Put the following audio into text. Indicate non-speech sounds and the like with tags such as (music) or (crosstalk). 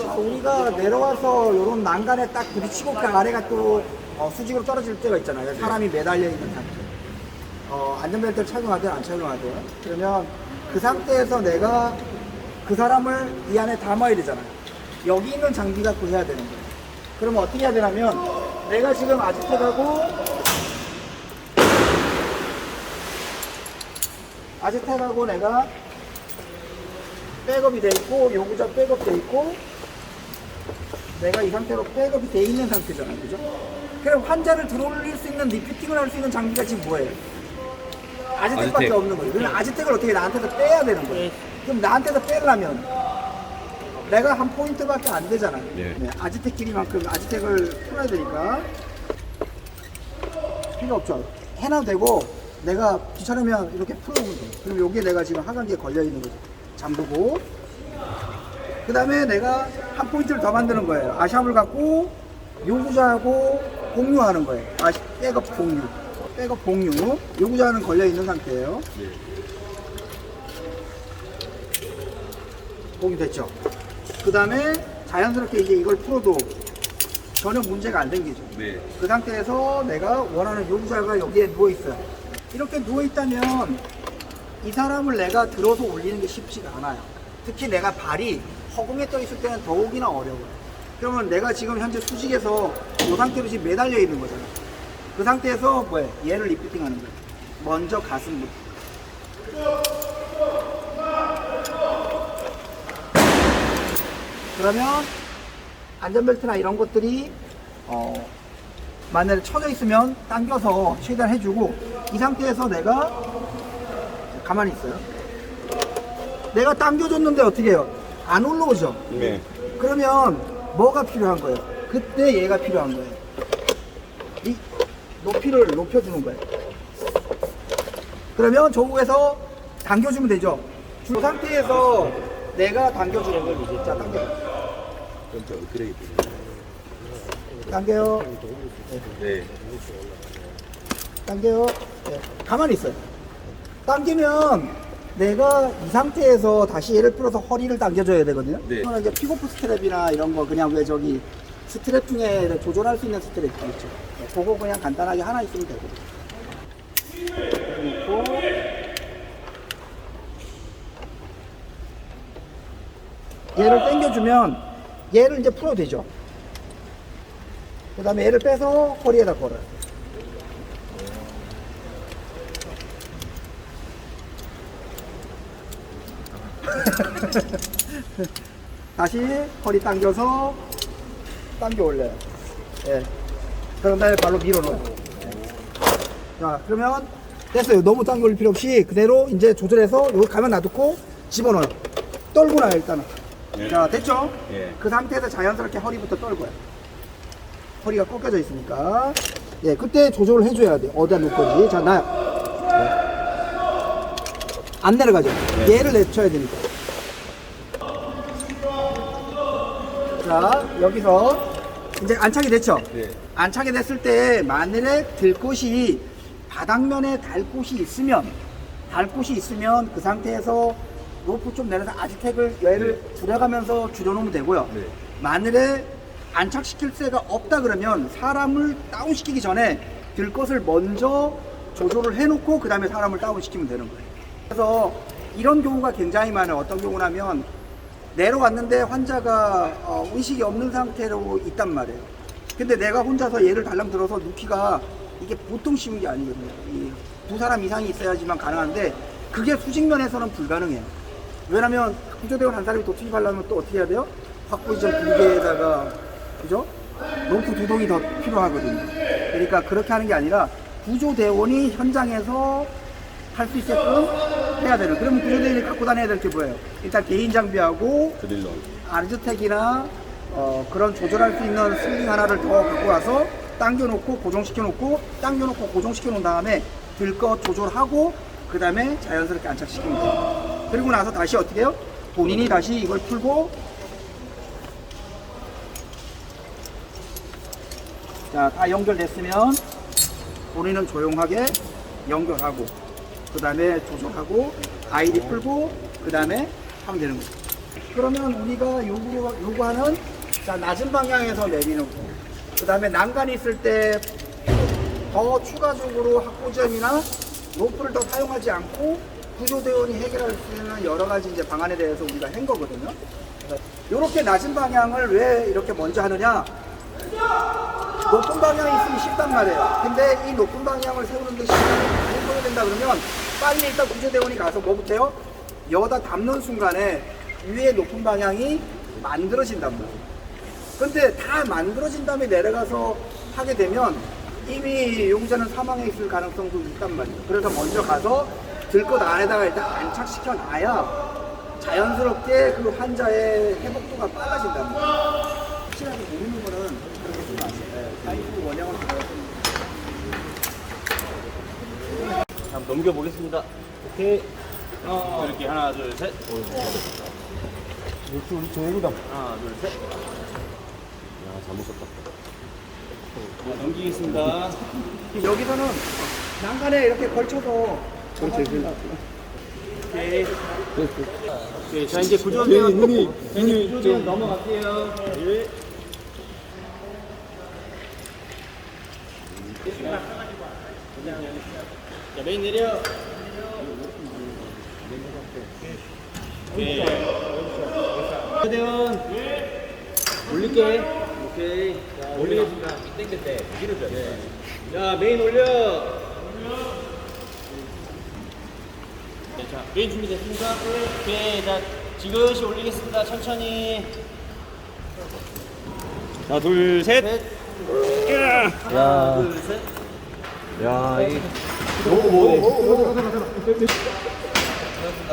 자, 우리가 내려와서 이런 난간에 딱 부딪히고 그 아래가 또 어, 수직으로 떨어질 때가 있잖아요. 사람이 매달려 있는 상태. 어, 안전벨트를 착용하든 안 착용하든. 그러면 그 상태에서 내가 그 사람을 이 안에 담아야 되잖아요. 여기 있는 장비 갖고 해야 되는 거예요. 그러면 어떻게 해야 되냐면 내가 지금 아지텍하고 아지텍하고 내가 백업이 돼 있고 요구자 백업 돼 있고 내가 이 상태로 백업이 돼 있는 상태잖아요 그죠? 그럼 환자를 들어올릴 수 있는 리피팅을 할 수 있는 장비가 지금 뭐예요? 아지텍밖에 아지텍. 없는 거예요. 그럼 아지텍을 어떻게 나한테서 빼야 되는 거예요? 그럼 나한테서 빼려면 내가 한 포인트밖에 안 되잖아요 네. 네, 아지텍 길이만큼 아지텍을 풀어야 되니까. 필요 없죠. 해놔도 되고 내가 귀찮으면 이렇게 풀어보면 돼 그럼 여기에 내가 지금 하강기에 걸려 있는 거죠. 잠그고 그 다음에 내가 한 포인트를 더 만드는 거예요. 아샵을 갖고 요구자하고 공유하는 거예요. 아시, 백업 공유. 백업 공유. 요구자는 걸려있는 상태예요. 공유 됐죠. 그 다음에 자연스럽게 이제 이걸 풀어도 전혀 문제가 안 생기죠. 네. 그 상태에서 내가 원하는 요구자가 여기에 누워있어요. 이렇게 누워있다면 이 사람을 내가 들어서 올리는 게 쉽지가 않아요. 특히 내가 발이 허공에 떠 있을 때는 더욱이나 어려워요. 그러면 내가 지금 현재 수직에서 이 상태로 지금 매달려 있는 거잖아. 그 상태에서 뭐해? 얘를 리프팅 하는 거예요. 먼저 가슴부터. 그러면 안전벨트나 이런 것들이 어, 만약에 쳐져 있으면 당겨서 최대한 해주고 이 상태에서 내가 가만히 있어요. 내가 당겨줬는데 어떻게 해요? 안 올라오죠? 네. 그러면 뭐가 필요한 거예요? 그때 얘가 필요한 거예요. 이 높이를 높여주는 거예요. 그러면 저국에서 당겨주면 되죠. 그 상태에서 내가 당겨주는 걸 이제 자 당겨. 당겨요. 네. 당겨요. 네. 가만히 있어요. 당기면 내가 이 상태에서 다시 얘를 풀어서 허리를 당겨줘야 되거든요. 네. 이거는 이제 픽오프 스트랩이나 이런 거 그냥 왜 저기 스트랩 중에 조절할 수 있는 스트랩 있죠. 네, 그거 그냥 간단하게 하나 있으면 되거든요. 그리고 얘를 당겨주면 얘를 이제 풀어도 되죠. 그 다음에 얘를 빼서 허리에다 걸어요. (laughs) 다시 허리 당겨서 당겨 올려요. 예. 그런 다음에 발로 밀어 넣어요. 자, 그러면 됐어요. 너무 당겨 올릴 필요 없이 그대로 이제 조절해서 여기 가만 놔두고 집어넣어요. 떨고 나요, 일단은. 네. 자, 됐죠? 예. 그 상태에서 자연스럽게 허리부터 떨고요. 허리가 꺾여져 있으니까. 예, 그때 조절을 해줘야 돼요. 어디다 놓을 건지. 자, 나요. 네. 안 내려가죠. 얘를 내쳐야 되니까. 자, 여기서 이제 안착이 됐죠? 네. 안착이 됐을 때 만일에 들 곳이 바닥면에 달 곳이 있으면 달 곳이 있으면 그 상태에서 로프 좀 내려서 아지텍을 얘를 줄여가면서 줄여놓으면 되고요. 네. 만일에 안착시킬 새가 없다 그러면 사람을 다운시키기 전에 들 것을 먼저 조절을 해놓고 그 다음에 사람을 다운시키면 되는 거예요. 그래서 이런 경우가 굉장히 많아요. 어떤 경우냐면 내려왔는데 환자가 어, 의식이 없는 상태로 있단 말이에요. 근데 내가 혼자서 얘를 달랑 들어서 눕기가 이게 보통 쉬운 게 아니거든요. 이 두 사람 이상이 있어야지만 가능한데 그게 수직면에서는 불가능해요. 왜냐면 구조대원 한 사람이 더 투입하려면 또 어떻게 해야 돼요? 확보이전 두 개에다가 그죠? 롱프 두 동이 더 필요하거든요. 그러니까 그렇게 하는 게 아니라 구조대원이 현장에서 할 수 있게끔 해야 되는. 그러면 구조대원이 갖고 다녀야 될 게 뭐예요? 일단 개인 장비하고 드릴러. 아르즈텍이나 어, 그런 조절할 수 있는 슬링 하나를 더 갖고 와서 당겨놓고 고정시켜놓고 당겨놓고 고정시켜놓은 다음에 들거 조절하고 그 다음에 자연스럽게 돼요. 그리고 나서 다시 어떻게 해요? 본인이 다시 이걸 풀고 자, 다 연결됐으면 본인은 조용하게 연결하고 그 다음에 조절하고 아이디 풀고 그 다음에 하면 되는 거죠. 그러면 우리가 요구, 요구하는 자, 낮은 방향에서 내리는 거. 그 다음에 난간이 있을 때 더 추가적으로 확보점이나 로프를 더 사용하지 않고 구조대원이 해결할 수 있는 여러 가지 이제 방안에 대해서 우리가 한 거거든요. 이렇게 낮은 방향을 왜 이렇게 먼저 하느냐? 높은 방향이 있으면 쉽단 말이에요. 근데 이 높은 방향을 세우는데 시간이 많이 걸려된다 그러면 빨리 일단 구조대원이 가서 뭐부터요? 여다 담는 순간에 위에 높은 방향이 만들어진단 말이에요. 근데 다 만들어진 다음에 내려가서 하게 되면 이미 용자는 사망해 있을 가능성도 있단 말이에요. 그래서 먼저 가서 들것 안에다가 일단 안착시켜 놔야 자연스럽게 그 환자의 회복도가 빨라진단 말이에요. 확실하게 모르는 거는 그렇게 쓰면 안 돼요. 파이프 원형을 한번 넘겨보겠습니다. 오케이. 이렇게 하나, 둘, 셋. 역시 우리 조용이다. 하나, 둘, 셋. 야, 잘못 썼다. 자, 넘기겠습니다. 여기서는 난간에 이렇게 걸쳐서 오케이. 오케이. 자, 이제 구조대원. 눈이, 자, 이제 구조대원 넘어갈게요. 예. 자, 메인 내려. 오케이. 구조대원. 올릴게. 오케이. 자, 올리겠습니다. 자, 메인 올려. 네, 자, 메인 준비됐습니까? 오케이, 자, 지그시 올리겠습니다. 천천히. 하나, 둘, 셋. 하나, 둘, 셋. 야, 이 너무 뭐네.